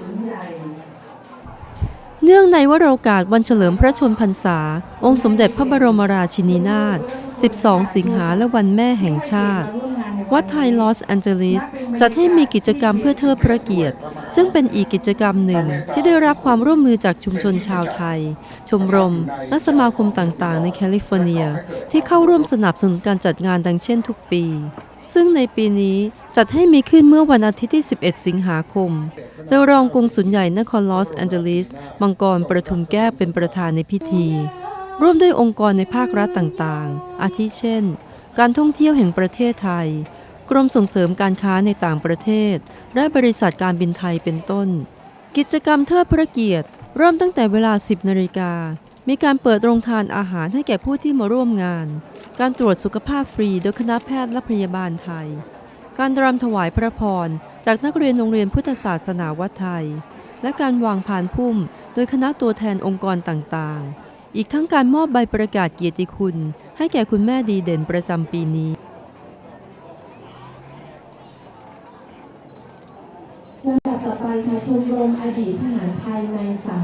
สุลใหญ่เนื่องในวโรกาสวันเฉลิมพระชนพรรษา องค์สมเด็จพระบรมราชินีนาถ 12 สิงหาและวันแม่แห่งชาติ วัดไทยลอสแอนเจลิสจัดให้มีกิจกรรมเพื่อเทิดพระเกียรติ ซึ่งเป็นอีกกิจกรรมหนึ่งที่ได้รับความร่วมมือจากชุมชนชาวไทย ชมรม และสมาคมต่างๆ ในแคลิฟอร์เนีย ที่เข้าร่วมสนับสนุนการจัดงานดังเช่นทุกปี ซึ่งในปีนี้จัดให้มีขึ้นเมื่อวันอาทิตย์ที่ 11 สิงหาคม โดยรองกงสุลใหญ่นครลอสแอนเจลิส มังกรประทุมแก้วเป็นประธานในพิธี ร่วมด้วยองค์กรในภาครัฐต่างๆ อาทิเช่น การท่องเที่ยวแห่งประเทศไทย กรมส่งเสริมการค้าในต่างประเทศ และบริษัทการบินไทยเป็นต้น กิจกรรมเทิดพระเกียรติ เริ่มตั้งแต่เวลา 10 นาฬิกา มีการเปิดโรงทานอาหารให้แก่ผู้ที่มาร่วมงาน การตรวจสุขภาพฟรีโดยคณะแพทย์และพยาบาลไทย การรำถวายพระพร จากนักเรียนโรงเรียนพุทธศาสนาวัดไทย และการวางพานพุ่ม โดยคณะตัวแทนองค์กรต่างๆ อีกทั้งการมอบใบประกาศเกียรติคุณ ให้แก่คุณแม่ดีเด่นประจำปีนี้ ลำดับต่อไปค่ะชมรมอดีตทหารไทยในสา